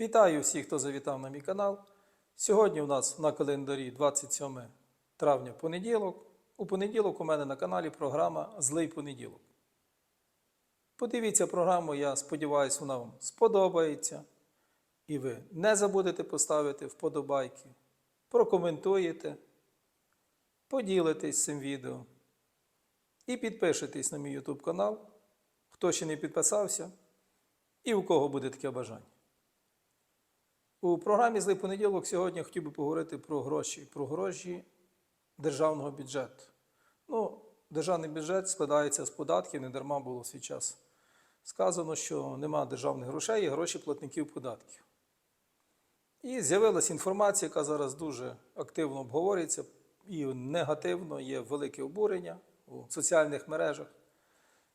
Вітаю всіх, хто завітав на мій канал. Сьогодні у нас на календарі 27 травня понеділок. У понеділок у мене на каналі програма Злий понеділок. Подивіться програму, я сподіваюся, вона вам сподобається. І ви не забудете поставити вподобайки, прокоментуєте, поділитесь цим відео і підпишитесь на мій YouTube канал, хто ще не підписався, і у кого буде таке бажання. У програмі Злий понеділок сьогодні хотів би поговорити про гроші, про гроші державного бюджету. Ну, державний бюджет складається з податків, не дарма було свій час сказано, що нема державних грошей, є гроші платників податків. І з'явилася інформація, яка зараз дуже активно обговорюється, і негативно є велике обурення у соціальних мережах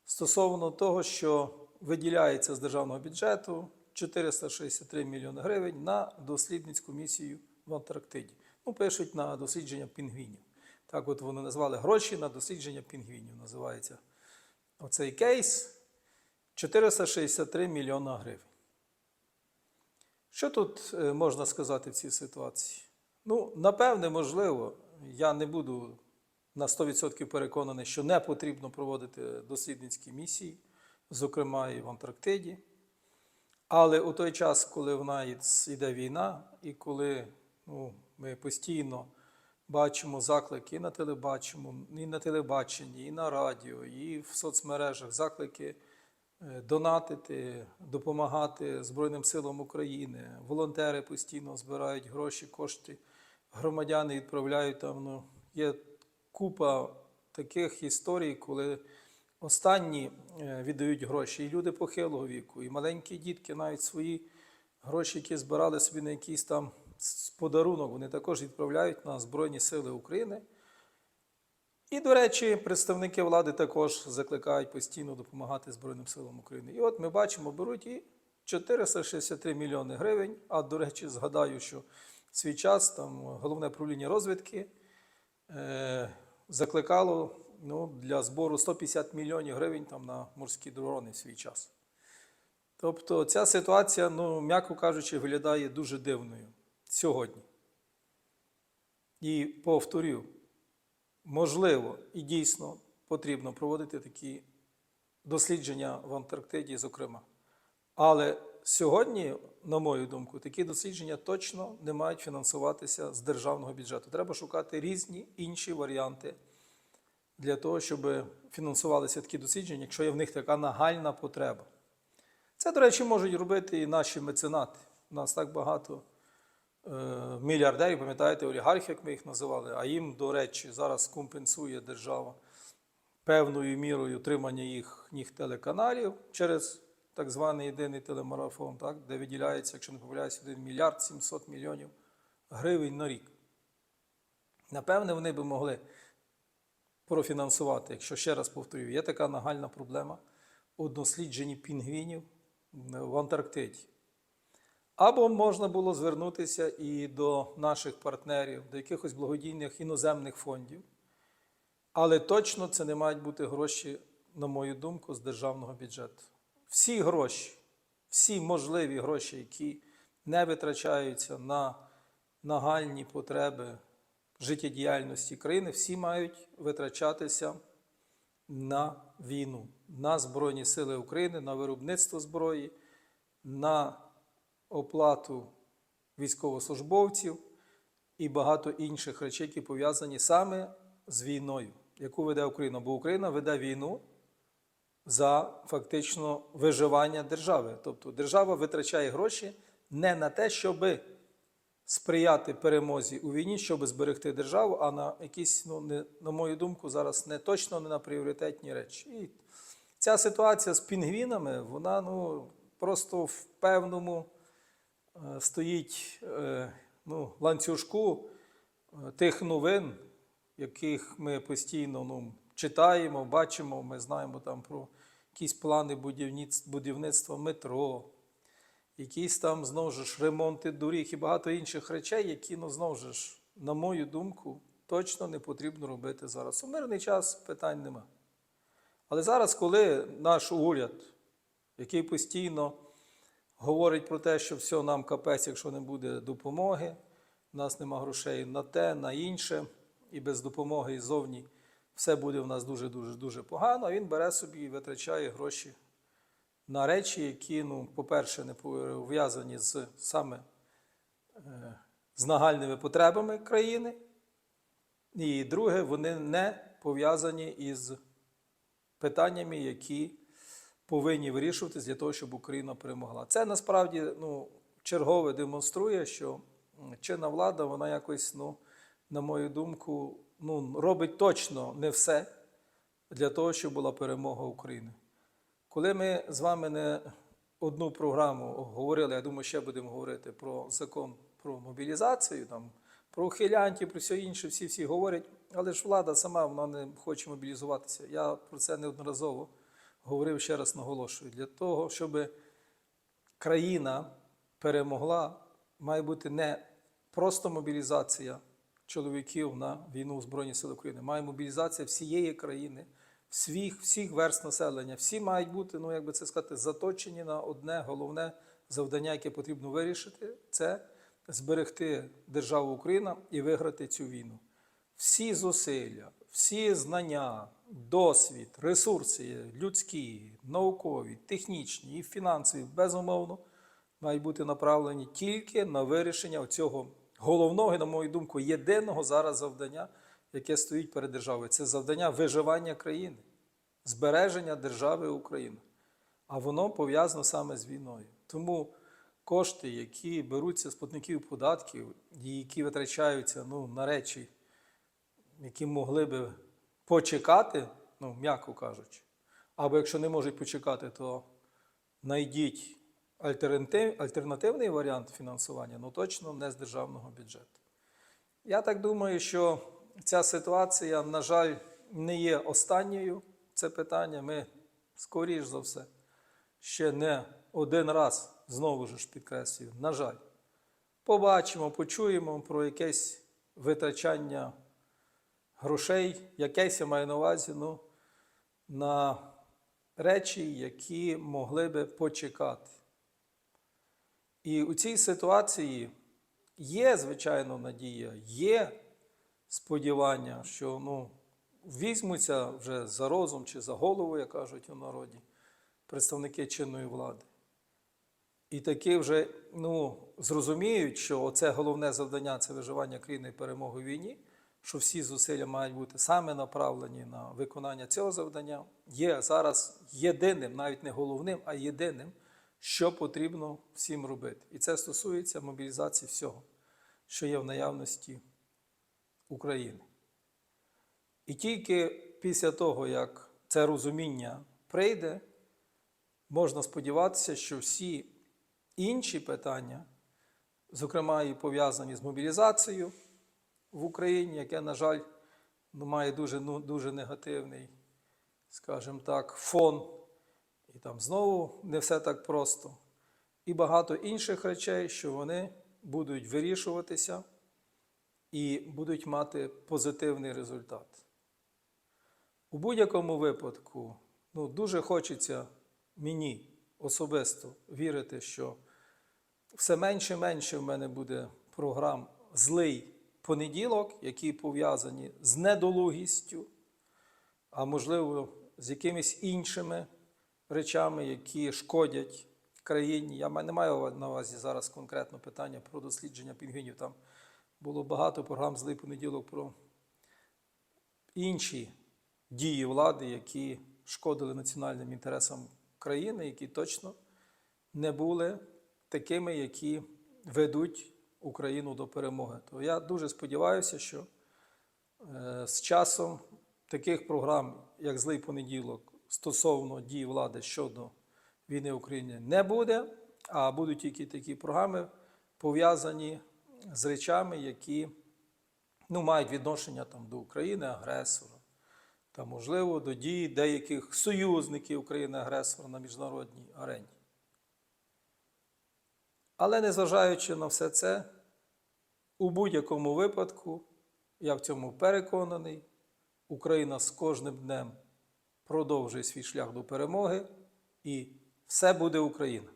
стосовно того, що виділяється з державного бюджету 463 мільйони гривень на дослідницьку місію в Антарктиді. Ну, пишуть на дослідження пінгвінів. Так от вони назвали гроші на дослідження пінгвінів. Називається оцей кейс 463 мільйона гривень. Що тут е, можна сказати в цій ситуації? Ну, напевне, можливо, я не буду на 100% переконаний, що не потрібно проводити дослідницькі місії, зокрема і в Антарктиді. Але у той час, коли в нас йде війна, і коли ну, ми постійно бачимо заклики на телебаченні, і на телебаченні, і на радіо, і в соцмережах заклики е, донатити, допомагати Збройним силам України. Волонтери постійно збирають гроші, кошти, громадяни відправляють там. Ну, є купа таких історій, коли останні е, віддають гроші, і люди похилого віку, і маленькі дітки, навіть свої гроші, які збирали собі на якийсь там подарунок, вони також відправляють на Збройні Сили України. І, до речі, представники влади також закликають постійно допомагати Збройним силам України. І от ми бачимо, беруть і 463 мільйони гривень. А до речі, згадаю, що свій час там головне управління розвідки е, закликало ну, для збору 150 мільйонів гривень там, на морські дрони в свій час. Тобто ця ситуація, ну, м'яко кажучи, виглядає дуже дивною сьогодні. І повторю, можливо і дійсно потрібно проводити такі дослідження в Антарктиді, зокрема. Але сьогодні, на мою думку, такі дослідження точно не мають фінансуватися з державного бюджету. Треба шукати різні інші варіанти для того, щоб фінансувалися такі дослідження, якщо є в них така нагальна потреба. Це, до речі, можуть робити і наші меценати. У нас так багато е, мільярдерів, пам'ятаєте, олігархів, як ми їх називали, а їм, до речі, зараз компенсує держава певною мірою утримання їхніх телеканалів через так званий єдиний телемарафон, так, де виділяється, якщо не помиляюся, 1 мільярд 700 мільйонів гривень на рік. Напевне, вони би могли профінансувати, якщо ще раз повторюю, є така нагальна проблема у дослідженні пінгвінів в Антарктиді. Або можна було звернутися і до наших партнерів, до якихось благодійних іноземних фондів. Але точно це не мають бути гроші, на мою думку, з державного бюджету. Всі гроші, всі можливі гроші, які не витрачаються на нагальні потреби життєдіяльності країни, всі мають витрачатися на війну, на Збройні Сили України, на виробництво зброї, на оплату військовослужбовців і багато інших речей, які пов'язані саме з війною, яку веде Україна. Бо Україна веде війну за фактично виживання держави. Тобто держава витрачає гроші не на те, щоби сприяти перемозі у війні, щоб зберегти державу, а на якісь, ну, не, на мою думку, зараз не точно не на пріоритетні речі. І ця ситуація з пінгвінами, вона ну, просто в певному е, стоїть е, ну, ланцюжку е, тих новин, яких ми постійно ну, читаємо, бачимо, ми знаємо там про якісь плани будівництва, метро, якісь там знову ж ремонти доріг і багато інших речей, які, ну, знову ж, на мою думку, точно не потрібно робити зараз. У мирний час питань нема. Але зараз, коли наш уряд, який постійно говорить про те, що все нам капець, якщо не буде допомоги, у нас нема грошей на те, на інше, і без допомоги іззовні все буде в нас дуже-дуже дуже погано. Він бере собі і витрачає гроші на речі, які, ну, по-перше, не пов'язані з саме е, з нагальними потребами країни. І друге, вони не пов'язані із питаннями, які повинні вирішуватись для того, щоб Україна перемогла. Це насправді ну, чергове демонструє, що чинна влада, вона якось, ну, на мою думку, ну, робить точно не все для того, щоб була перемога України. Коли ми з вами не одну програму говорили, я думаю, ще будемо говорити про закон про мобілізацію, там, про ухилянтів, про все інше, всі всі говорять, але ж влада сама вона не хоче мобілізуватися. Я про це неодноразово говорив, ще раз наголошую. Для того, щоб країна перемогла, має бути не просто мобілізація чоловіків на війну в Збройні Сили України, має мобілізація всієї країни, всіх, всіх верст населення. Всі мають бути, ну як би це сказати, заточені на одне головне завдання, яке потрібно вирішити, це зберегти державу Україна і виграти цю війну. Всі зусилля, всі знання, досвід, ресурси людські, наукові, технічні і фінансові, безумовно, мають бути направлені тільки на вирішення цього головного, і, на мою думку, єдиного зараз завдання, яке стоїть перед державою. Це завдання виживання країни, збереження держави Україна. А воно пов'язано саме з війною. Тому кошти, які беруться з платників податків і які витрачаються ну, на речі, які могли би почекати, ну, м'яко кажучи, або якщо не можуть почекати, то знайдіть альтернативний варіант фінансування, ну точно не з державного бюджету. Я так думаю, що ця ситуація, на жаль, не є останньою. Це питання ми, скоріш за все, ще не один раз, знову ж підкреслюю, на жаль, побачимо, почуємо про якесь витрачання грошей, якесь я маю на увазі, ну, на речі, які могли би почекати. І у цій ситуації є, звичайно, надія, є сподівання, що ну, візьмуться вже за розум чи за голову, як кажуть у народі, представники чинної влади. І таки вже ну, зрозуміють, що оце головне завдання це виживання країни перемоги в війні, що всі зусилля мають бути саме направлені на виконання цього завдання, є зараз єдиним, навіть не головним, а єдиним, що потрібно всім робити. І це стосується мобілізації всього, що є в наявності України. І тільки після того, як це розуміння прийде, можна сподіватися, що всі інші питання, зокрема і пов'язані з мобілізацією в Україні, яке, на жаль, ну, має дуже, ну, дуже негативний, скажімо так, фон, і там знову не все так просто, і багато інших речей, що вони будуть вирішуватися і будуть мати позитивний результат. У будь-якому випадку, ну, дуже хочеться мені особисто вірити, що все менше і менше в мене буде програм злий понеділок, які пов'язані з недолугістю, а можливо, з якимись іншими речами, які шкодять країні. Я не маю на увазі зараз конкретно питання про дослідження пінгвінів. Там було багато програм злий понеділок про інші дії влади, які шкодили національним інтересам країни, які точно не були такими, які ведуть Україну до перемоги. То я дуже сподіваюся, що е, з часом таких програм, як Злий понеділок, стосовно дій влади щодо війни в Україні, не буде, а будуть тільки такі програми, пов'язані з речами, які ну, мають відношення там, до України, агресора, та, можливо, до дій деяких союзників України-агресора на міжнародній арені. Але незважаючи на все це, у будь-якому випадку, я в цьому переконаний, Україна з кожним днем продовжує свій шлях до перемоги, і все буде Україна.